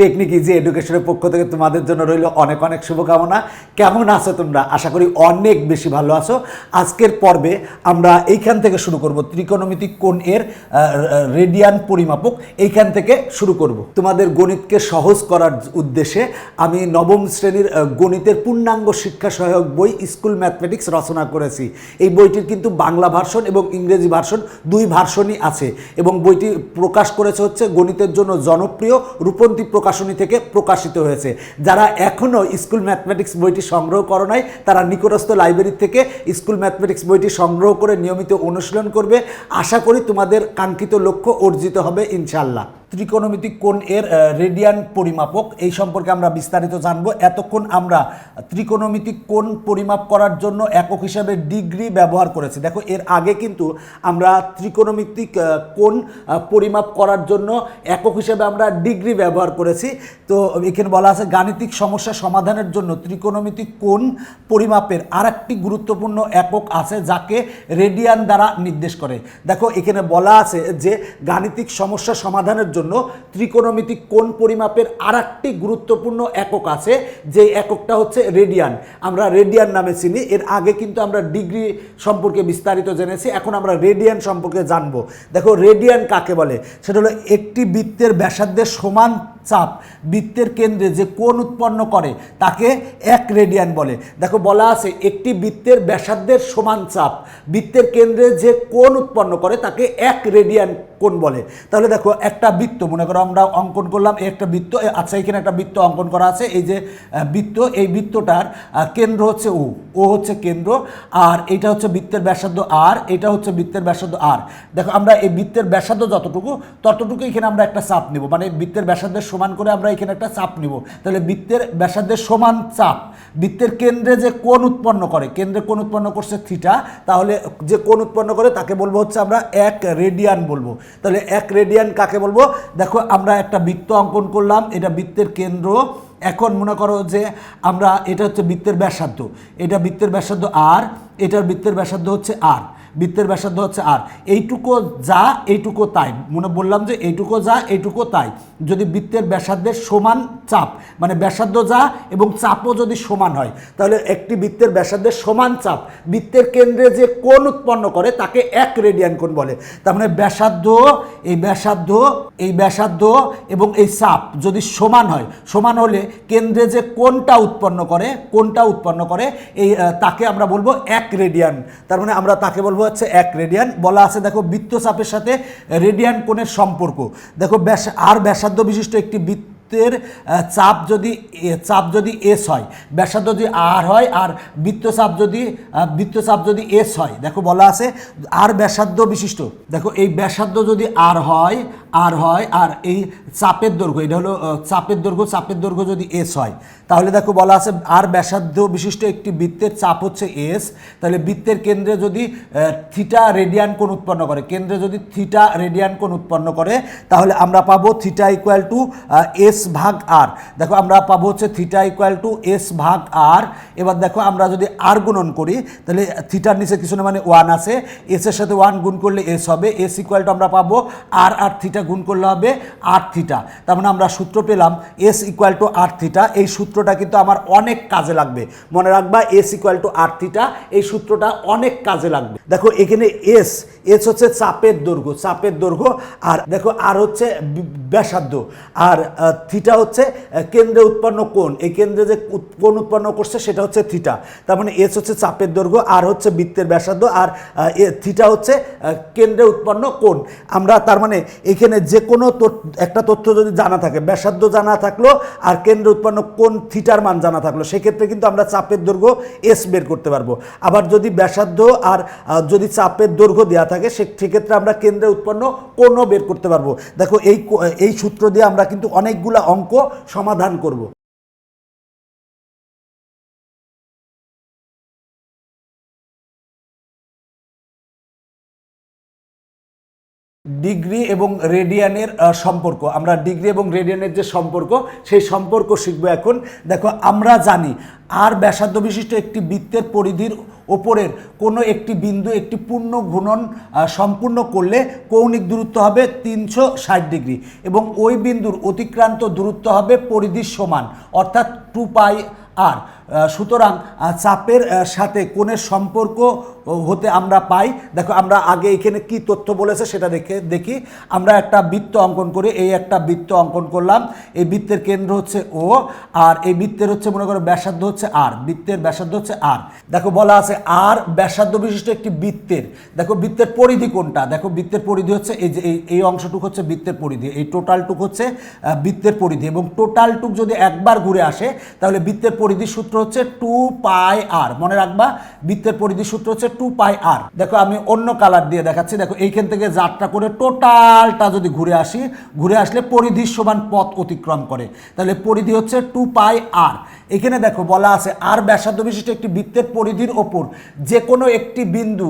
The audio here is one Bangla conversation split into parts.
টেকনিক ইজি এডুকেশনের পক্ষ থেকে তোমাদের জন্য রইল অনেক অনেক শুভকামনা। কেমন আছো তোমরা? আশা করি অনেক বেশি ভালো আছো। আজকের পর্বে আমরা এইখান থেকে শুরু করব। ত্রিকোণমিতিক কোণ এর রেডিয়ান পরিমাপক এইখান থেকে শুরু করব। তোমাদের গণিতকে সহজ করার উদ্দেশ্যে আমি নবম শ্রেণির গণিতের পূর্ণাঙ্গ শিক্ষা সহায়ক বই স্কুল ম্যাথমেটিক্স রচনা করেছি। এই বইটির কিন্তু বাংলা ভার্সন এবং ইংরেজি ভার্সন দুই ভার্সনই আছে এবং বইটি প্রকাশ করেছে হচ্ছে গণিতের জন্য জনপ্রিয় রূপন্তী প্রকাশনী থেকে প্রকাশিত হয়েছে। যারা এখনও স্কুল ম্যাথমেটিক্স বইটি সংগ্রহ করো নাই, তারা নিকটস্থ লাইব্রেরি থেকে স্কুল ম্যাথমেটিক্স বইটি সংগ্রহ করে নিয়মিত অনুশীলন করবে। আশা করি তোমাদের কাঙ্ক্ষিত লক্ষ্য অর্জিত হবে ইনশাল্লাহ ত্রিকোণমিতিক কোণ এর রেডিয়ান পরিমাপক, এই সম্পর্কে আমরা বিস্তারিত জানব। এতক্ষণ আমরা ত্রিকোণমিতিক কোণ পরিমাপ করার জন্য একক হিসাবে ডিগ্রি ব্যবহার করেছি। দেখো, এর আগে কিন্তু আমরা ত্রিকোণমিতিক কোণ পরিমাপ করার জন্য একক হিসাবে আমরা ডিগ্রি ব্যবহার করেছি। তো এখানে বলা আছে গাণিতিক সমস্যা সমাধানের জন্য ত্রিকোণমিতিক কোণ পরিমাপের আর একটি গুরুত্বপূর্ণ একক আছে যাকে রেডিয়ান দ্বারা নির্দেশ করে। দেখো, এখানে বলা আছে যে গাণিতিক সমস্যা সমাধানের জন্য ত্রিকোণমিতিক কোণ পরিমাপের আর একটি গুরুত্বপূর্ণ একক আছে যে এককটা হচ্ছে রেডিয়ান। আমরা রেডিয়ান নামে চিনি, এর আগে কিন্তু আমরা ডিগ্রি সম্পর্কে বিস্তারিত জেনেছি, এখন আমরা রেডিয়ান সম্পর্কে জানব। দেখো, রেডিয়ান কাকে বলে? সেটা হলো একটি বৃত্তের ব্যাসার্ধের সমান চাপ, বৃত্তের কেন্দ্রে যে কোণ উৎপন্ন করে, তাকে এক রেডিয়ান বলে। দেখো, বলা আছে একটি বৃত্তের ব্যাসার্ধের সমান চাপ, বৃত্তের কেন্দ্রে যে কোণ উৎপন্ন করে, তাকে এক রেডিয়ান কোণ বলে। তাহলে দেখো, একটা বৃত্ত, মনে করো আমরা অঙ্কন করলাম একটা বৃত্ত আচ্ছা এখানে একটা বৃত্ত অঙ্কন করা আছে, এই যে বৃত্ত, এই বৃত্তটার কেন্দ্র হচ্ছে ও ও হচ্ছে কেন্দ্র, আর এটা হচ্ছে বৃত্তের ব্যাসার্ধ আর এটা হচ্ছে বৃত্তের ব্যাসার্ধ আর। দেখো, আমরা এই বৃত্তের ব্যাসার্ধ যতটুকু ততটুকু এখানে আমরা একটা চাপ নেব মানে বৃত্তের ব্যাসার্ধের সমান করে আমরা এখানে একটা চাপ নিব। তাহলে বৃত্তের ব্যাসার্ধের সমান চাপ, বৃত্তের কেন্দ্রে যে কোণ উৎপন্ন করে, কেন্দ্রে কোণ উৎপন্ন করছে থিটা, তাহলে যে কোণ উৎপন্ন করে তাকে বলব হচ্ছে আমরা এক রেডিয়ান বলব। তাহলে এক রেডিয়ান কাকে বলব? দেখো আমরা একটা বৃত্ত অঙ্কন করলাম, এটা বৃত্তের কেন্দ্র। এখন মনে করো যে আমরা, এটা হচ্ছে বৃত্তের ব্যাসার্ধ, এটা বৃত্তের ব্যাসার্ধ আর, এটার বৃত্তের ব্যাসার্ধ হচ্ছে আর। বৃত্তের ব্যাসার্ধ হচ্ছে আর। এইটুকু যা, এইটুকু তাই। মনে বললাম যে এইটুকু যা, এইটুকু তাই। যদি বৃত্তের ব্যাসার্ধের সমান চাপ মানে ব্যাসার্ধ যা এবং চাপও যদি সমান হয়, তাহলে একটি বৃত্তের ব্যাসার্ধের সমান চাপ বৃত্তের কেন্দ্রে যে কোণ উৎপন্ন করে, তাকে এক রেডিয়ান কোণ বলে। তার মানে ব্যাসার্ধ, এই ব্যাসার্ধ এই ব্যাসার্ধ এবং এই চাপ যদি সমান হয়, সমান হলে কেন্দ্রে যে কোণটা উৎপন্ন করে, কোণটা উৎপন্ন করে, এই তাকে আমরা বলব এক রেডিয়ান। তার মানে আমরা তাকে বলব হচ্ছে এক রেডিয়ান। বলা আছে, দেখো, বৃত্তচাপের সাথে রেডিয়ান কোণের সম্পর্ক। দেখো, ব্যাস, আর ব্যাসার্ধ বিশিষ্ট একটি বৃত্ত বৃত্তের চাপ যদি চাপ যদি এস হয়, ব্যাসার্ধ যদি আর হয় আর বৃত্তচাপ যদি বৃত্তচাপ যদি এস হয়, দেখো বলা আছে, আর ব্যাসার্ধ বিশিষ্ট, দেখো এই ব্যাসার্ধ যদি আর হয় আর হয় আর এই চাপের দৈর্ঘ্য, এটা হলো চাপের দৈর্ঘ্য চাপের দৈর্ঘ্য যদি এস হয়, তাহলে দেখো বলা আছে আর ব্যাসার্ধ বিশিষ্ট একটি বৃত্তের চাপ হচ্ছে এস তাহলে বৃত্তের কেন্দ্রে যদি থিটা রেডিয়ান কোণ উৎপন্ন করে, কেন্দ্রে যদি থিটা রেডিয়ান কোণ উৎপন্ন করে, তাহলে আমরা পাবো থিটা ইকুয়াল টু এস ভাগ আর। দেখো আমরা পাবো হচ্ছে থিটা ইকুয়াল টু এস ভাগ আর এবার দেখো আমরা যদি আর গুণন করি, তাহলে থিটার নিচে কিছু না মানে ওয়ান আছে। এস এর সাথে ওয়ান গুণ করলে এস হবে। এস ইকুয়াল টু আমরা পাবো আর আর থিটা গুণ করলে হবে আর থিটা তার মানে আমরা সূত্র পেলাম S equal to R theta এই সূত্রটা কিন্তু আমার অনেক কাজে লাগবে। মনে রাখবা S equal to R theta এই সূত্রটা অনেক কাজে লাগবে। দেখো, এখানে এস এস হচ্ছে চাপের দৈর্ঘ্য চাপের দৈর্ঘ্য, আর দেখো আর হচ্ছে ব্যাসার্ধ। আর থিটা হচ্ছে কেন্দ্রে উৎপন্ন কোণ। এই কেন্দ্রে যে কোণ উৎপন্ন করছে, সেটা হচ্ছে থিটা তার মানে এস হচ্ছে চাপের দৈর্ঘ্য আর হচ্ছে বৃত্তের ব্যাসার্ধ, আর থিটা হচ্ছে কেন্দ্রে উৎপন্ন কোণ। আমরা তার মানে এখানে যে কোনো একটা তথ্য যদি জানা থাকে, ব্যাসার্ধ জানা থাকল, আর কেন্দ্রে উৎপন্ন কোণ থিটার মান জানা থাকল, সেক্ষেত্রে কিন্তু আমরা চাপের দৈর্ঘ্য এস বের করতে পারব। আবার যদি ব্যাসার্ধ আর যদি চাপের দৈর্ঘ্য দেওয়া থাকে সেক্ষেত্রে আমরা কেন্দ্রে উৎপন্ন কোণও বের করতে পারব। দেখো, এই এই সূত্র দিয়ে আমরা কিন্তু অনেকগুলা অঙ্ক সমাধান করব। ডিগ্রি এবং রেডিয়ানের সম্পর্ক। আমরা ডিগ্রি এবং রেডিয়ানের যে সম্পর্ক, সেই সম্পর্ক শিখব এখন। দেখো, আমরা জানি আর ব্যাসার্ধ বিশিষ্ট একটি বৃত্তের পরিধির ওপরের কোনো একটি বিন্দু একটি পূর্ণ ঘূর্ণন সম্পূর্ণ করলে কৌণিক দূরত্ব হবে তিনশো ষাট ডিগ্রি এবং ওই বিন্দুর অতিক্রান্ত দূরত্ব হবে পরিধির সমান, অর্থাৎ টু পাই আর। সুতরাং চাপের সাথে কোণের সম্পর্ক হতে আমরা পাই। দেখো, আমরা আগে এখানে কি তথ্য বলেছে সেটা দেখে, দেখি। আমরা একটা বৃত্ত অঙ্কন করি। এই একটা বৃত্ত অঙ্কন করলাম। এই বৃত্তের কেন্দ্র হচ্ছে ও আর এই বৃত্তের হচ্ছে, মনে করো, ব্যাসার্ধ হচ্ছে আর বৃত্তের ব্যাসার্ধ হচ্ছে আর দেখো, বলা আছে আর ব্যাসার্ধ বিশিষ্ট একটি বৃত্তের। দেখো, বৃত্তের পরিধি কোনটা? দেখো, বৃত্তের পরিধি হচ্ছে, এই যে, এই- অংশটুক হচ্ছে বৃত্তের পরিধি। এই টোটালটুক হচ্ছে বৃত্তের পরিধি। এবং টোটালটুক যদি একবার ঘুরে আসে, তাহলে বৃত্তের পরিধির সূত্র হচ্ছে টু পাই আর মনে রাখবা, বৃত্তের পরিধি সূত্র হচ্ছে টু পাই আর দেখো, আমি অন্য কালার দিয়ে দেখাচ্ছি। দেখো, এইখান থেকে যাত্রা করে টোটালটা যদি ঘুরে আসি, ঘুরে আসলে পরিধির সমান পথ অতিক্রম করে। তাহলে পরিধি হচ্ছে টু পাই আর এখানে দেখো বলা আছে, আর ব্যাসার্ধ বিশিষ্ট একটি বৃত্তের পরিধির ওপর যে কোনো একটি বিন্দু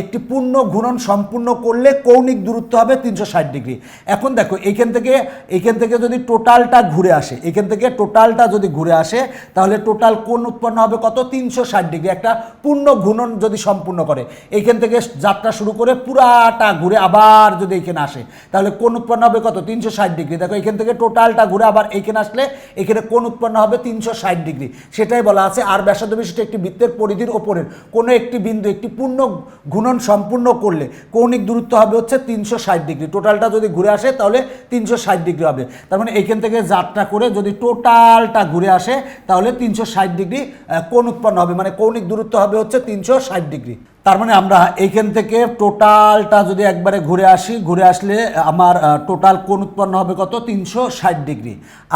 একটি পূর্ণ ঘূর্ণন সম্পূর্ণ করলে কৌণিক দূরত্ব হবে তিনশো ষাট ডিগ্রি। এখন দেখো এইখান থেকে, এখান থেকে যদি টোটালটা ঘুরে আসে, এখান থেকে টোটালটা যদি ঘুরে আসে, তাহলে টোটাল কোণ উৎপন্ন হবে কত? তিনশো ষাট ডিগ্রি। একটা পূর্ণ ঘূর্ণন যদি সম্পূর্ণ করে, এখান থেকে যাত্রা শুরু করে পুরাটা ঘুরে আবার যদি এইখানে আসে, তাহলে কোন উৎপন্ন হবে কত? তিনশো ষাট ডিগ্রি। দেখো, এখান থেকে টোটালটা ঘুরে আবার এইখানে আসলে এখানে কোন উৎপন্ন হবে তিনশো ষাট ডিগ্রি। সেটাই বলা আছে, আর ব্যাসার্ধ বিশিষ্ট একটি বৃত্তের পরিধির ওপরের কোনো একটি বিন্দু একটি পূর্ণ ঘূর্ণন সম্পূর্ণ করলে কৌণিক দূরত্ব হবে হচ্ছে তিনশো ষাট ডিগ্রি। টোটালটা যদি ঘুরে আসে তাহলে তিনশো ষাট ডিগ্রি হবে। তার মানে এইখান থেকে যাত্রা করে যদি টোটালটা ঘুরে আসে তাহলে তিনশো ষাট ডিগ্রি কোণ উৎপন্ন হবে। মানে কৌণিক দূরত্ব হবে হচ্ছে তিনশো ষাট ডিগ্রি। তার মানে আমরা এইখান থেকে টোটালটা যদি একবারে ঘুরে আসি, ঘুরে আসলে আমার টোটাল কোণ উৎপন্ন হবে কত? তিনশো ষাট ডিগ্রি।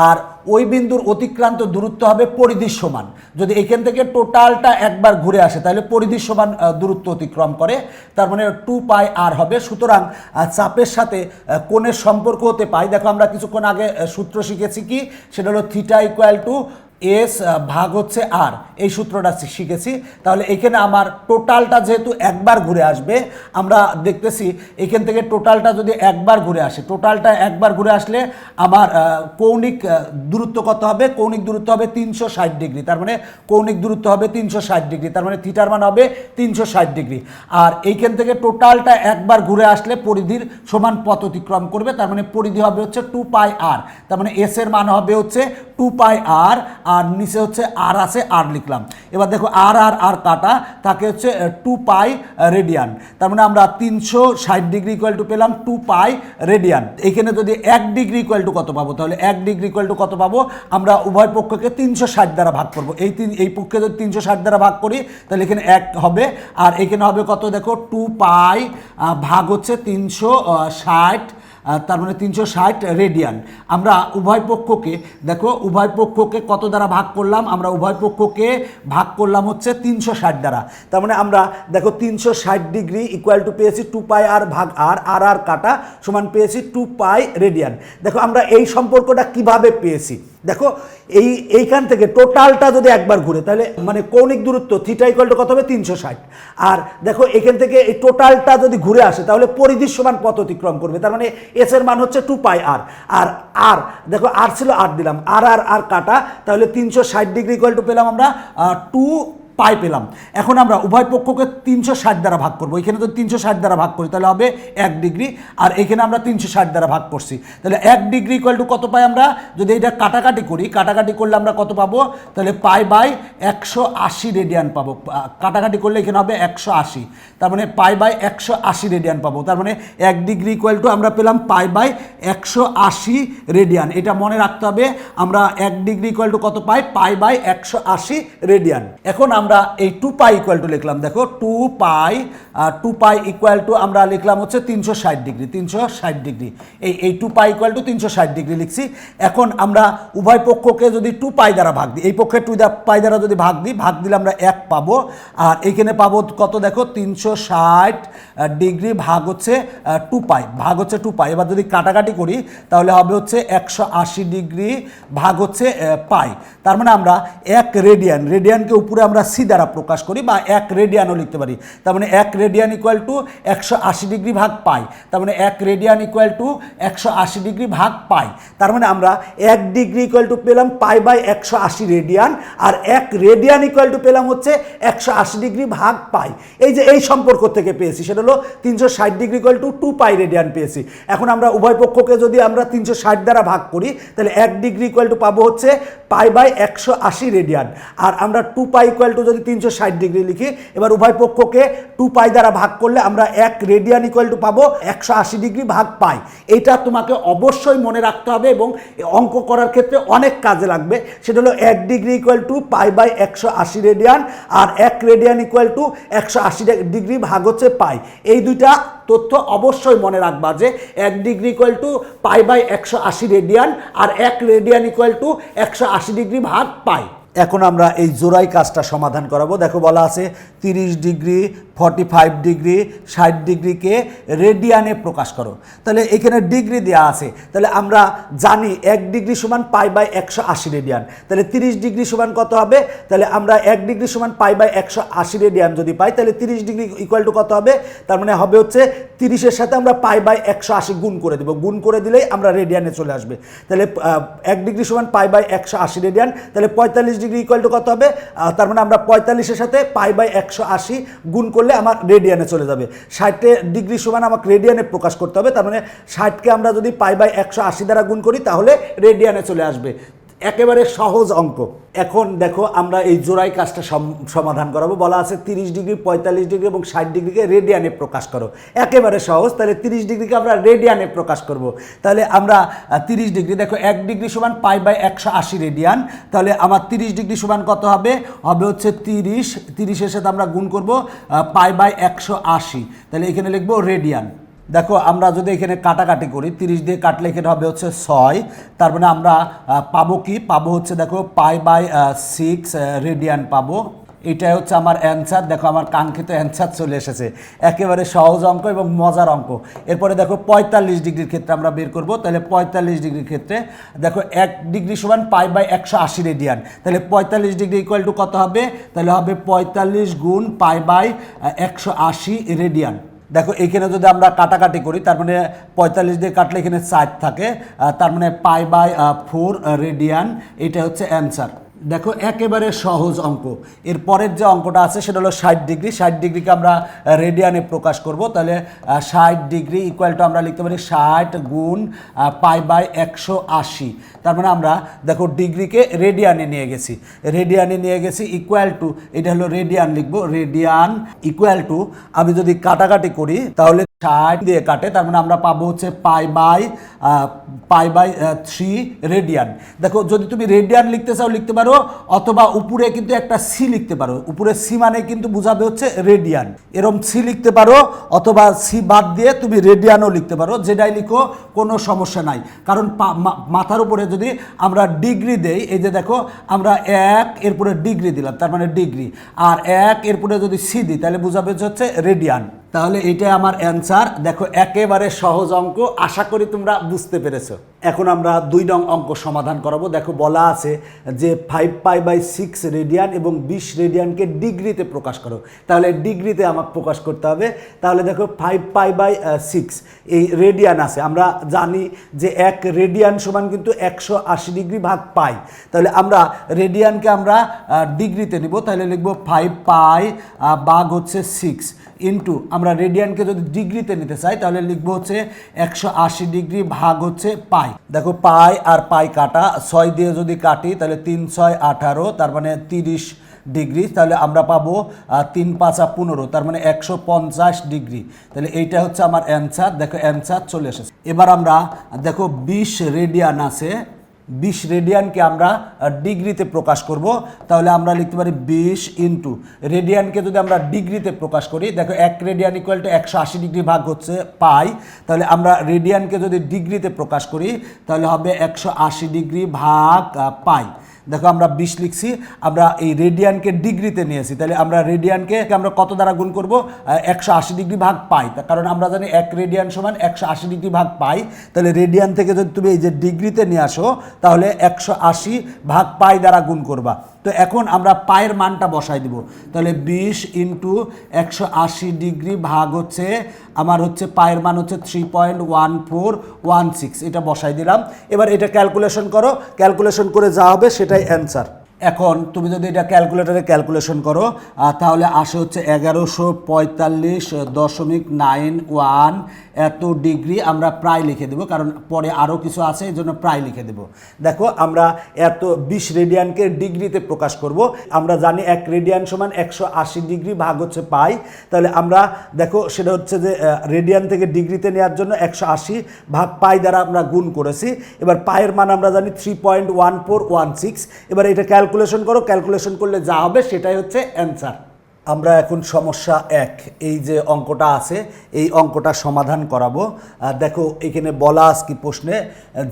আর ওই বিন্দুর অতিক্রান্ত দূরত্ব হবে পরিধির সমান। যদি এখান থেকে টোটালটা একবার ঘুরে আসে, তাহলে পরিধির সমান দূরত্ব অতিক্রম করে। তার মানে টু পাই আর হবে। সুতরাং চাপের সাথে কোণের সম্পর্ক হতে পাই দেখো আমরা কিছুক্ষণ আগে সূত্র শিখেছি কি? সেটা হলো থিটা ইকুয়াল টু এস ভাগ হচ্ছে আর। এই সূত্রটা শিখেছি। তাহলে এখানে আমার টোটালটা যেহেতু একবার ঘুরে আসবে, আমরা দেখতেছি এখান থেকে টোটালটা যদি একবার ঘুরে আসে, টোটালটা একবার ঘুরে আসলে আমার কৌণিক দূরত্ব কত হবে? কৌণিক দূরত্ব হবে তিনশো ষাট ডিগ্রি। তার মানে কৌণিক দূরত্ব হবে তিনশো ষাট ডিগ্রি। তার মানে থিটার মান হবে তিনশো ষাট ডিগ্রি। আর এইখান থেকে টোটালটা একবার ঘুরে আসলে পরিধির সমান পথ অতিক্রম করবে। তার মানে পরিধি হবে হচ্ছে টু পাই আর। তার মানে এস এর মান হবে হচ্ছে টু পাই আর। আর নিচে হচ্ছে আর আছে, আর লিখলাম। এবার দেখো আর আর আর কাটা তাকে হচ্ছে টু পাই রেডিয়ান। তার মানে আমরা তিনশো ষাট ডিগ্রি ইকুয়াল টু পেলাম টু পাই রেডিয়ান। এখানে যদি এক ডিগ্রি ইকুয়াল টু কত পাবো? তাহলে এক ডিগ্রি ইকুয়াল টু কত পাবো? আমরা উভয় পক্ষকে তিনশো ষাট দ্বারা ভাগ করব। এই তিন, এই পক্ষে যদি তিনশো ষাট দ্বারা ভাগ করি, তাহলে এখানে এক হবে। আর এখানে হবে কত? দেখো, টু পাই ভাগ হচ্ছে তিনশো ষাট তার মানে তিনশো ষাট রেডিয়ান আমরা উভয় পক্ষকে, দেখো, উভয় পক্ষকে কত দ্বারা ভাগ করলাম? আমরা উভয় পক্ষকে ভাগ করলাম হচ্ছে তিনশো ষাট দ্বারা। তার মানে আমরা, দেখো, তিনশো ষাট ডিগ্রি ইকুয়াল টু পেয়েছি টু পাই আর ভাগ আর আর আর কাটা সমান পেয়েছি টু পাই রেডিয়ান দেখো, আমরা এই সম্পর্কটা কীভাবে পেয়েছি? দেখো, এই, এইখান থেকে টোটালটা যদি একবার ঘুরে, তাহলে মানে কৌণিক দূরত্ব থিটা ইকুয়াল কত হবে? তিনশো ষাট। আর দেখো, এখান থেকে এই টোটালটা যদি ঘুরে আসে, তাহলে পরিধির সমান পথ অতিক্রম করবে। তার মানে এস এর মান হচ্ছে টু পাই আর আর আর দেখো আর ছিল আর দিলাম। আর আর আর কাটা, তাহলে তিনশো ষাট ডিগ্রি ইকুয়াল টু পেলাম আমরা টু পাই পেলাম। এখন আমরা উভয় পক্ষকে তিনশো ষাট দ্বারা ভাগ করব। এখানে যদি তিনশো ষাট দ্বারা ভাগ করি, তাহলে হবে এক ডিগ্রি। আর এখানে আমরা তিনশো ষাট দ্বারা ভাগ করছি। তাহলে এক ডিগ্রি ইকুয়াল টু কত পাই আমরা? যদি এটা কাটাকাটি করি, কাটাকাটি করলে আমরা কত পাবো? তাহলে পাই বাই একশো আশি রেডিয়ান পাবো। কাটাকাটি করলে এখানে হবে একশো আশি। তার মানে পাই বাই একশো আশি রেডিয়ান পাবো। তার মানে এক ডিগ্রি ইকুয়াল টু আমরা পেলাম পাই বাই একশো আশি রেডিয়ান এটা মনে রাখতে হবে, আমরা এক ডিগ্রি ইকুয়াল টু কত পাই? পাই বাই একশো আশি রেডিয়ান এখন আমরা এই টু পাই ইকুয়াল টু লিখলাম। দেখো two pi two pi equal to আমরা লিখলাম হচ্ছে তিনশো ষাট ডিগ্রি, তিনশো ষাট ডিগ্রি। এই এই টু পাই ইকুয়াল টু তিনশো ষাট ডিগ্রি লিখছি। এখন আমরা উভয় পক্ষকে যদি টু পাই দ্বারা ভাগ দিই, এই পক্ষে টু পাই দ্বারা যদি ভাগ দিই, ভাগ দিলে আমরা এক পাবো। আর এইখানে পাবো কত দেখো, তিনশো ষাট ডিগ্রি ভাগ হচ্ছে টু পাই ভাগ হচ্ছে টু পাই এবার যদি কাটাকাটি করি, তাহলে হবে হচ্ছে একশো আশি ডিগ্রি ভাগ হচ্ছে পাই তার মানে আমরা এক রেডিয়ান, রেডিয়ানকে উপরে আমরা সি দ্বারা প্রকাশ করি বা এক রেডিয়ানও লিখতে পারি। তার মানে এক রেডিয়ান ইকুয়াল টু একশো আশি ডিগ্রি ভাগ পাই। তার মানে এক রেডিয়ান ইকুয়াল টু একশো আশি ডিগ্রি ভাগ পাই। তার মানে আমরা এক ডিগ্রি ইকুয়াল টু পেলাম পাই বাই একশো আশি রেডিয়ান আর এক রেডিয়ান ইকুয়াল টু পেলাম হচ্ছে একশো আশি ডিগ্রি ভাগ পাই। এই যে এই সম্পর্ক থেকে পেয়েছি, সেটা হলো তিনশো ষাট degree equal to two pi radian পেয়েছি। এখন আমরা উভয় পক্ষকে যদি আমরা তিনশো ষাট দ্বারা ভাগ করি, তাহলে এক ডিগ্রি ইকুয়াল টু পাবো হচ্ছে পাই বাই একশো আশি রেডিয়ান। আর আমরা টু পাই ইকুয়াল টু যদি তিনশো ষাট ডিগ্রি লিখি, এবার উভয় পক্ষকে টু পাই দ্বারা ভাগ করলে আমরা এক রেডিয়ান ইকুয়াল টু পাবো, একশো আশি ডিগ্রি ভাগ পাই। এটা তোমাকে অবশ্যই মনে রাখতে হবে এবং অঙ্ক করার ক্ষেত্রে অনেক কাজে লাগবে। সেটা হলো এক degree equal to pi by একশো আশি রেডিয়ান আর এক রেডিয়ান ইকুয়াল টু একশো আশি ডিগ্রি ভাগ হচ্ছে পাই এই দুইটা তথ্য অবশ্যই মনে রাখবা যে এক degree equal to pi by একশো আশি রেডিয়ান আর এক রেডিয়ান ইকুয়াল টু একশো আশি ডিগ্রি ভাগ পাই এখন আমরা এই জোড়াই কাজটা সমাধান করাবো। দেখো বলা আছে তিরিশ ডিগ্রি ফর্টি ফাইভ ডিগ্রি, ষাট ডিগ্রিকে রেডিয়ানে প্রকাশ করো। তাহলে এখানে ডিগ্রি দেওয়া আছে। তাহলে আমরা জানি এক ডিগ্রি সমান পাই বাই একশো আশি রেডিয়ান তাহলে তিরিশ ডিগ্রি সমান কত হবে? তাহলে আমরা এক ডিগ্রি সমান পাই বাই একশো আশি রেডিয়ান যদি পাই, তাহলে তিরিশ ডিগ্রি ইকুয়াল টু কত হবে? তার মানে হবে হচ্ছে তিরিশের সাথে আমরা পাই বাই একশো আশি গুণ করে দেবো। গুণ করে দিলেই আমরা রেডিয়ানে চলে আসবে। তাহলে এক ডিগ্রি সমান পাই বাই একশো আশি রেডিয়ান তাহলে পঁয়তাল্লিশ ডিগ্রি ইকুয়াল টু কত হবে? তার মানে আমরা পঁয়তাল্লিশের সাথে পাই বাই একশো আশি গুণ করলে আমার রেডিয়ানে চলে যাবে। ষাটে ডিগ্রি সমান আমাকে রেডিয়ানে প্রকাশ করতে হবে, তার মানে ষাটকে আমরা যদি পাই বাই একশো আশি দ্বারা গুণ করি, তাহলে রেডিয়ানে চলে আসবে। একেবারে সহজ অঙ্ক। এখন দেখো আমরা এই জোড়াই কাজটা সম- সমাধান করাবো। বলা আছে তিরিশ ডিগ্রি, পঁয়তাল্লিশ ডিগ্রি এবং ষাট ডিগ্রিকে রেডিয়ানে প্রকাশ করো। একেবারে সহজ। তাহলে তিরিশ ডিগ্রিকে আমরা রেডিয়ানে প্রকাশ করব। তাহলে আমরা তিরিশ ডিগ্রি, দেখো এক ডিগ্রি সমান পাই বাই একশো আশি রেডিয়ান তাহলে আমার তিরিশ ডিগ্রি সমান কত হবে? হবে হচ্ছে তিরিশ। তিরিশের সাথে আমরা গুণ করব পাই বাই একশো আশি। তাহলে এখানে লিখব রেডিয়ান দেখো, আমরা যদি এখানে কাটাকাটি করি, তিরিশ দিয়ে কাটলে এখানে হবে হচ্ছে ছয়। তার মানে আমরা পাবো কি? পাবো হচ্ছে দেখো, পাই বাই সিক্স রেডিয়ান পাবো। এটাই হচ্ছে আমার অ্যান্সার দেখো, আমার কাঙ্ক্ষিত অ্যান্সার চলে এসেছে। একেবারে সহজ অঙ্ক এবং মজার অঙ্ক। এরপরে দেখো, পঁয়তাল্লিশ ডিগ্রির ক্ষেত্রে আমরা বের করব। তাহলে পঁয়তাল্লিশ ডিগ্রির ক্ষেত্রে, দেখো, এক ডিগ্রি সমান পাই বাই একশো আশি রেডিয়ান তাহলে পঁয়তাল্লিশ ডিগ্রি ইকুয়াল টু কত হবে? তাহলে হবে পঁয়তাল্লিশ গুণ পাই বাই একশো আশি রেডিয়ান দেখো, এখানে যদি আমরা কাটাকাটি করি, তার মানে পঁয়তাল্লিশ দিয়ে কাটলে এখানে সাইড থাকে তার মানে পাই বাই ফোর রেডিয়ান এটা হচ্ছে অ্যান্সার দেখো, একেবারে সহজ অঙ্ক। এর পরের যে অঙ্কটা আছে, সেটা হলো ষাট ডিগ্রি। ষাট ডিগ্রিকে আমরা রেডিয়ানে প্রকাশ করব। তাহলে ষাট ডিগ্রি ইকুয়াল টু আমরা লিখতে পারি ষাট গুণ পাই বাই একশো আশি। তার মানে আমরা, দেখো, ডিগ্রিকে রেডিয়ানে নিয়ে গেছি। রেডিয়ানে নিয়ে গেছি ইকুয়াল টু এটা হলো রেডিয়ান লিখব। রেডিয়ান ইকুয়াল টু আমি যদি কাটাকাটি করি, তাহলে ষাট দিয়ে কাটে, তার মানে আমরা পাবো হচ্ছে pi by pi by three radian. দেখো, যদি তুমি রেডিয়ান লিখতে চাও, লিখতে পারো, অথবা উপরে কিন্তু একটা সি লিখতে পারো। উপরে সি মানে কিন্তু বোঝাবে হচ্ছে রেডিয়ান। এরম সি লিখতে পারো, অথবা সি বাদ দিয়ে তুমি রেডিয়ানও লিখতে পারো। যেটাই লিখো, কোনো সমস্যা নাই। কারণ মাথার উপরে যদি আমরা ডিগ্রি দেই, এই যে দেখো, আমরা এক, এরপরে ডিগ্রি দিলাম, তার মানে ডিগ্রি। আর এক, এরপরে যদি সি দিই, তাহলে বোঝাবে হচ্ছে রেডিয়ান। তাহলে এটা আমার অ্যান্সার দেখো একেবারে সহজ অঙ্ক। আশা করি তোমরা বুঝতে পেরেছ। এখন আমরা দুই নং অঙ্ক সমাধান করাবো। দেখো বলা আছে যে five pi by six radian এবং বিশ রেডিয়ানকে ডিগ্রিতে প্রকাশ করো। তাহলে ডিগ্রিতে আমাকে প্রকাশ করতে হবে। তাহলে দেখো ফাইভ পাই বাই সিক্স এই রেডিয়ান আছে। আমরা জানি যে এক রেডিয়ান সমান কিন্তু একশো আশি ডিগ্রি ভাগ পাই তাহলে আমরা রেডিয়ানকে আমরা ডিগ্রিতে নিব। তাহলে লিখব ফাইভ পাই বাঘ হচ্ছে সিক্স ইন্টু আমরা রেডিয়ানকে যদি ডিগ্রিতে নিতে চাই, তাহলে লিখব হচ্ছে একশো আশি ডিগ্রি ভাগ হচ্ছে পাই দেখো পাই আর পাই কাটা, ছয় দিয়ে যদি কাটি, তাহলে তিন ছয় আঠারো, তার মানে তিরিশ ডিগ্রি, তাহলে আমরা পাবো তিন পাঁচা পনেরো, তার মানে একশো পঞ্চাশ ডিগ্রি। তাহলে এইটা হচ্ছে আমার অ্যান্সার দেখো অ্যান্সার চলে এসেছে। এবার আমরা, দেখো বিশ রেডিয়ান আছে বিশ রেডিয়ানকে আমরা ডিগ্রিতে প্রকাশ করব। তাহলে আমরা লিখতে পারি বিশ ইন্টু রেডিয়ানকে যদি আমরা ডিগ্রিতে প্রকাশ করি, দেখো এক রেডিয়ান ইকুয়াল টু একশো আশি ডিগ্রি ভাগ হচ্ছে পাই। তাহলে আমরা রেডিয়ানকে যদি ডিগ্রিতে প্রকাশ করি, তাহলে হবে একশো আশি ডিগ্রি ভাগ পাই। দেখো, আমরা বিশ লিখছি, আমরা এই রেডিয়ানকে ডিগ্রিতে নিয়েছি। তাহলে আমরা রেডিয়ানকে আমরা কত দ্বারা গুণ করব? একশো আশি ডিগ্রি ভাগ পাই। তার কারণ আমরা জানি এক রেডিয়ান সমান একশো আশি ডিগ্রি ভাগ পাই। তাহলে রেডিয়ান থেকে যদি তুমি এই যে ডিগ্রিতে নিয়ে আসো, তাহলে একশো আশি ভাগ পাই দ্বারা গুণ করবা। তো এখন আমরা পায়ের মানটা বসাই দিব। তাহলে বিশ ইন্টু একশো আশি ডিগ্রি ভাগ হচ্ছে, আমার হচ্ছে পায়ের মান হচ্ছে three point one four one six এটা বসাই দিলাম। এবার এটা ক্যালকুলেশন করো। ক্যালকুলেশন করে যা হবে সেটাই অ্যান্সার এখন তুমি যদি এটা ক্যালকুলেটারে ক্যালকুলেশন করো তাহলে আসে হচ্ছে এগারোশো পঁয়তাল্লিশ দশমিক নাইন ওয়ান এত ডিগ্রি আমরা প্রায় লিখে দেবো, কারণ পরে আরও কিছু আছে, এই জন্য প্রায় লিখে দেবো। দেখো, আমরা এত বিশ রেডিয়ানকে ডিগ্রিতে প্রকাশ করব, আমরা জানি এক রেডিয়ান সমান একশো আশি ডিগ্রি ভাগ হচ্ছে পাই, তাহলে আমরা দেখো, সেটা হচ্ছে যে রেডিয়ান থেকে ডিগ্রিতে নেওয়ার জন্য একশো আশি ভাগ পাই দ্বারা আমরা গুণ করেছি, এবার পায়ের মান আমরা জানি three point one four one six এবার এটা ক্যালকুলেশন করো ক্যালকুলেশন করলে যা হবে সেটাই হচ্ছে অ্যান্সার আমরা এখন সমস্যা এক, এই যে অঙ্কটা আছে, এই অঙ্কটা সমাধান করাবো। দেখো, এখানে বলা আজ কি প্রশ্নে,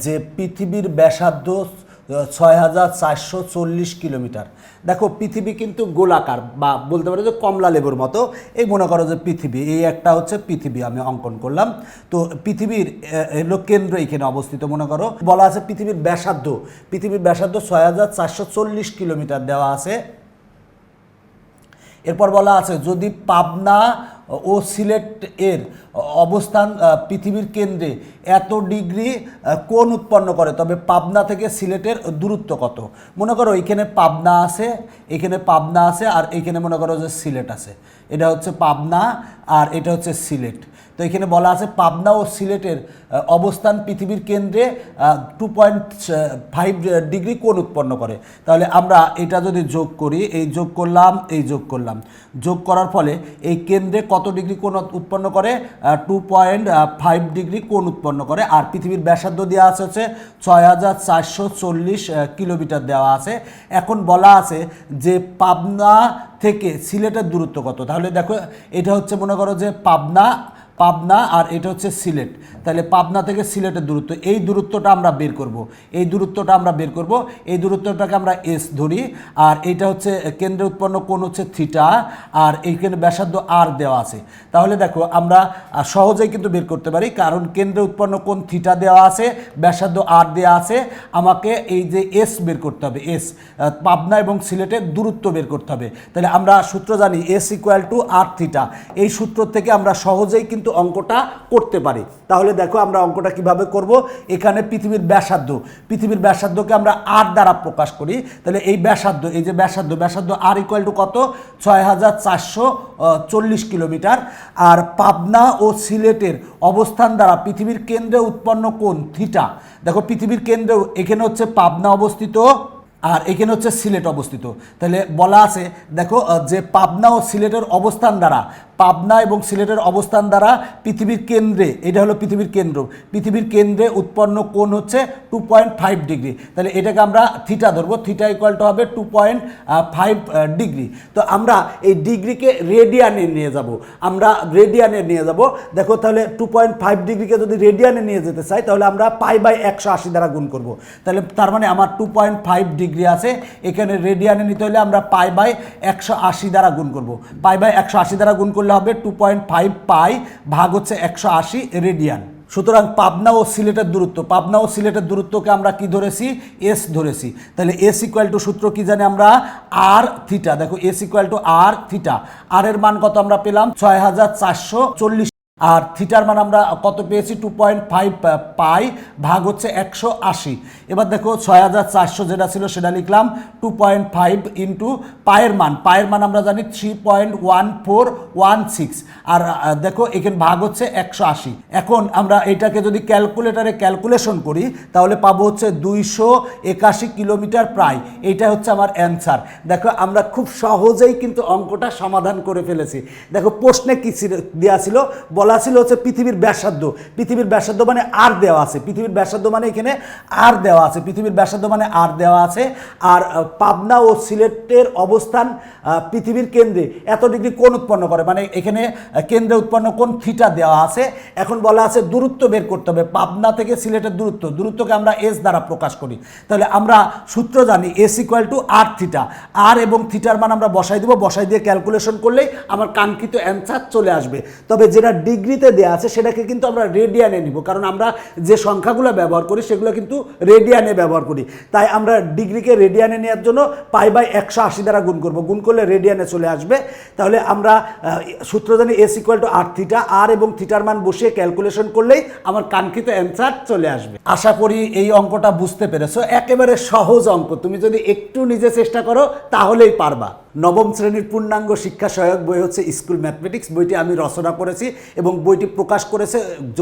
যে পৃথিবীর ব্যাসার্ধ ছয় হাজার চারশো চল্লিশ কিলোমিটার। দেখো, পৃথিবী কিন্তু গোলাকার বা বলতে পারো যে কমলা লেবুর মতো। এই মনে করো যে পৃথিবী, এই একটা হচ্ছে পৃথিবী আমি অঙ্কন করলাম। তো পৃথিবীর হলো কেন্দ্র এখানে অবস্থিত মনে করো। বলা আছে পৃথিবীর ব্যাসার্ধ। পৃথিবীর ব্যাসার্ধ ছয় হাজার চারশো চল্লিশ কিলোমিটার দেওয়া আছে। এরপর বলা আছে, যদি পাবনা ও সিলেট এর অবস্থান পৃথিবীর কেন্দ্রে এত ডিগ্রি কোন উৎপন্ন করে? তবে পাবনা থেকে সিলেটের দূরত্ব কত? মনে করো এখানে পাবনা আছে, এখানে পাবনা আছে, আর এখানে মনে করো যে সিলেট আছে। এটা হচ্ছে পাবনা, আর এটা হচ্ছে সিলেট। তো এখানে বলা আছে পাবনা ও সিলেটের অবস্থান পৃথিবীর কেন্দ্রে টু পয়েন্ট ফাইভ ডিগ্রি কোণ উৎপন্ন করে। তাহলে আমরা এটা যদি যোগ করি, এই যোগ করলাম, এই যোগ করলাম। যোগ করার ফলে এই কেন্দ্রে কত ডিগ্রি কোণ উৎপন্ন করে? টু পয়েন্ট ফাইভ ডিগ্রি কোণ উৎপন্ন করে। আর পৃথিবীর ব্যাসার্ধ দেওয়া আছে হচ্ছে ছয় হাজার চারশো চল্লিশ কিলোমিটার দেওয়া আছে। এখন বলা আছে যে পাবনা থেকে সিলেটের দূরত্ব কত? তাহলে দেখো, এটা হচ্ছে মনে করো যে পাবনা পাবনা আর এটা হচ্ছে সিলেট। তাহলে পাবনা থেকে সিলেটের দূরত্ব, এই দূরত্বটা আমরা বের করব। এই দূরত্বটা আমরা বের করব, এই দূরত্বটাকে আমরা এস ধরি। আর এইটা হচ্ছে কেন্দ্রে উৎপন্ন কোণ হচ্ছে থিটা, আর এইখানে ব্যাসার্ধ আর দেওয়া আছে। তাহলে দেখো, আমরা সহজেই কিন্তু বের করতে পারি, কারণ কেন্দ্রে উৎপন্ন কোণ থিটা দেওয়া আছে, ব্যাসার্ধ আর দেওয়া আছে। আমাকে এই যে এস বের করতে হবে এস পাবনা এবং সিলেটের দূরত্ব বের করতে হবে। তাহলে আমরা সূত্র জানি S equal to R theta এই সূত্র থেকে আমরা সহজেই কিন্তু অঙ্কটা করতে পারি। তাহলে দেখো আমরা অঙ্কটা কীভাবে করব? এখানে পৃথিবীর ব্যাসার্ধ। পৃথিবীর ব্যাসার্ধকে আমরা আর দ্বারা প্রকাশ করি। তাহলে এই ব্যাসার্ধ, এই যে ব্যাসার্ধ ব্যাসার্ধ আর ইকুয়াল টু কত? ছয় হাজার চারশো চল্লিশ কিলোমিটার। আর পাবনা ও সিলেটের অবস্থান দ্বারা পৃথিবীর কেন্দ্রে উৎপন্ন কোণ থিটা দেখো পৃথিবীর কেন্দ্রে এখানে হচ্ছে পাবনা অবস্থিত আর এখানে হচ্ছে সিলেট অবস্থিত। তাহলে বলা আছে, দেখো যে পাবনা ও সিলেটের অবস্থান দ্বারা পাবনা এবং সিলেটের অবস্থান দ্বারা পৃথিবীর কেন্দ্রে, এটা হলো পৃথিবীর কেন্দ্র। পৃথিবীর কেন্দ্রে উৎপন্ন কোণ হচ্ছে টু পয়েন্ট ফাইভ ডিগ্রি। তাহলে এটাকে আমরা থিটা ধরবো। থিটা ইকুয়াল টু হবে টু পয়েন্ট ফাইভ ডিগ্রি। তো আমরা এই ডিগ্রিকে রেডিয়ানে নিয়ে যাব। আমরা রেডিয়ানে নিয়ে যাব। দেখো তাহলে টু পয়েন্ট ফাইভ ডিগ্রিকে যদি রেডিয়ানে নিয়ে যেতে চাই, তাহলে আমরা পাই বাই একশো আশি দ্বারা গুণ করব। তাহলে তার মানে আমার টু পয়েন্ট ফাইভ ডিগ্রি আছে। এখানে রেডিয়ানে নিতে হলে আমরা পাই বাই একশো আশি দ্বারা গুণ করব। পাই বাই একশো আশি দ্বারা গুণ করলে হবে টু পয়েন্ট ফাইভ পাই, ভাগ হচ্ছে একশো আশি রেডিয়ান। সুতরাং পাবনা ও সিলেটের দূরত্ব, পাবনা ও সিলেটের দূরত্বকে আমরা কি ধরেছি? এস ধরেছি। তাহলে এস ইকুয়াল টু সূত্র কি জানি আমরা? আর থিটা দেখো S equal to R theta R এর মান কত আমরা পেলাম? ছয় হাজার চারশো চল্লিশ আর থিটার মান আমরা কত পেয়েছি? টু পয়েন্ট ফাইভ পাই, ভাগ হচ্ছে একশো আশি। এবার দেখো, ছয় হাজার চারশো যেটা ছিল সেটা লিখলাম টু পয়েন্ট ফাইভ ইন্টু পায়ের মান। পায়ের মান আমরা জানি three point one four one six আর দেখো, এখানে ভাগ হচ্ছে একশো আশি। এখন আমরা এটাকে যদি ক্যালকুলেটারে ক্যালকুলেশন করি, তাহলে পাবো হচ্ছে দুইশো একাশি কিলোমিটার প্রায়। এইটা হচ্ছে আমার অ্যান্সার দেখো, আমরা খুব সহজেই কিন্তু অঙ্কটা সমাধান করে ফেলেছি। দেখো, প্রশ্নে কী দেওয়া ছিল? বলা ছিল হচ্ছে পৃথিবীর ব্যাসার্ধ। পৃথিবীর ব্যাসার্ধ মানে আর দেওয়া আছে। পৃথিবীর ব্যাসার্ধ মানে এখানে আর দেওয়া আছে। পৃথিবীর ব্যাসার্ধ মানে আর দেওয়া আছে। আর পাবনা ও সিলেটের অবস্থান পৃথিবীর কেন্দ্রে। এত ডিগ্রি কোন উৎপন্ন করে? মানে এখানে কেন্দ্রে উৎপন্ন কোন থিটা দেওয়া আছে? এখন বলা আছে দূরত্ব বের করতে হবে। পাবনা থেকে সিলেটের দূরত্ব। দূরত্বকে আমরা এস দ্বারা প্রকাশ করি। তাহলে আমরা সূত্র জানি s equal to r theta r এবং থিটার মান আমরা বসাই দেবো। বসাই দিয়ে ক্যালকুলেশন করলেই আমার কাঙ্ক্ষিত অ্যান্সার চলে আসবে। তবে যেটা ডিগ্রি ডিগ্রিতে দেওয়া আছে, সেটাকে কিন্তু আমরা রেডিয়ানে নিব। কারণ আমরা যে সংখ্যাগুলো ব্যবহার করি, সেগুলো কিন্তু রেডিয়ানে ব্যবহার করি। তাই আমরা ডিগ্রিকে রেডিয়ানে নেওয়ার জন্য পাই বাই একশো আশি দ্বারা গুণ করব। গুণ করলে রেডিয়ানে চলে আসবে। তাহলে আমরা সূত্র জানি s equal to r theta. R এবং থিটার মান বসিয়ে ক্যালকুলেশন করলেই আমার কাঙ্ক্ষিত অ্যান্সার চলে আসবে। আশা করি এই অঙ্কটা বুঝতে পেরেছ। একেবারে সহজ অঙ্ক। তুমি যদি একটু নিজে চেষ্টা করো, তাহলেই পারবা। নবম শ্রেণির পূর্ণাঙ্গ শিক্ষা সহায়ক বই হচ্ছে স্কুল ম্যাথমেটিক্স। বইটি আমি রচনা করেছি এবং বইটি প্রকাশ করেছে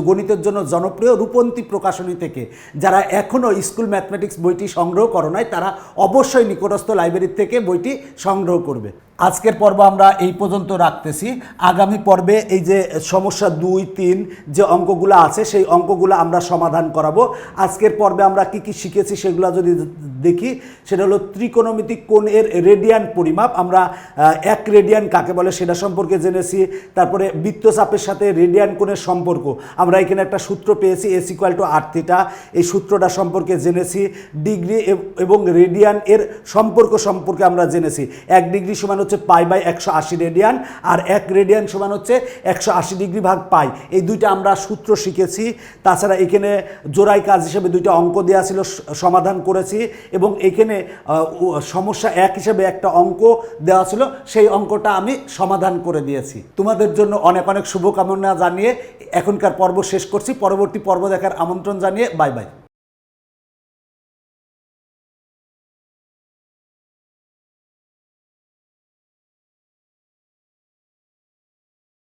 গণিতের জন্য জনপ্রিয় রূপন্তী প্রকাশনী থেকে। যারা এখনও স্কুল ম্যাথমেটিক্স বইটি সংগ্রহ করো নাই, তারা অবশ্যই নিকটস্থ লাইব্রেরির থেকে বইটি সংগ্রহ করবে। আজকের পর্ব আমরা এই পর্যন্ত রাখতেছি। আগামী পর্বে এই যে সমস্যা দুই, তিন যে অঙ্কগুলো আছে, সেই অঙ্কগুলো আমরা সমাধান করাবো। আজকের পর্বে আমরা কি কি শিখেছি সেগুলো যদি দেখি, সেটা হলো ত্রিকোণমিতিক কোণ এর রেডিয়ান পরিমাপ। আমরা এক রেডিয়ান কাকে বলে সেটা সম্পর্কে জেনেছি। তারপরে বৃত্তচাপের সাথে রেডিয়ান কোণের সম্পর্ক। আমরা এখানে একটা সূত্র পেয়েছি s equal to r theta এই সূত্রটা সম্পর্কে জেনেছি। ডিগ্রি এবং রেডিয়ান এর সম্পর্ক সম্পর্কে আমরা জেনেছি। এক ডিগ্রি সমান হচ্ছে পাই বাই একশো আশি রেডিয়ান আর এক রেডিয়ান সমান হচ্ছে একশো আশি ডিগ্রি ভাগ পাই। এই দুইটা আমরা সূত্র শিখেছি। তাছাড়া এখানে জোড়াই কাজ হিসেবে দুইটা অঙ্ক দেওয়া ছিল সমাধান করেছি এবং এখানে সমস্যা এক হিসেবে একটা অঙ্ক দেওয়া ছিল। সেই অঙ্কটা আমি সমাধান করে দিয়েছি। তোমাদের জন্য অনেক অনেক শুভকামনা জানিয়ে এখনকার পর্ব শেষ করছি। পরবর্তী পর্ব দেখার আমন্ত্রণ জানিয়ে বাই বাই।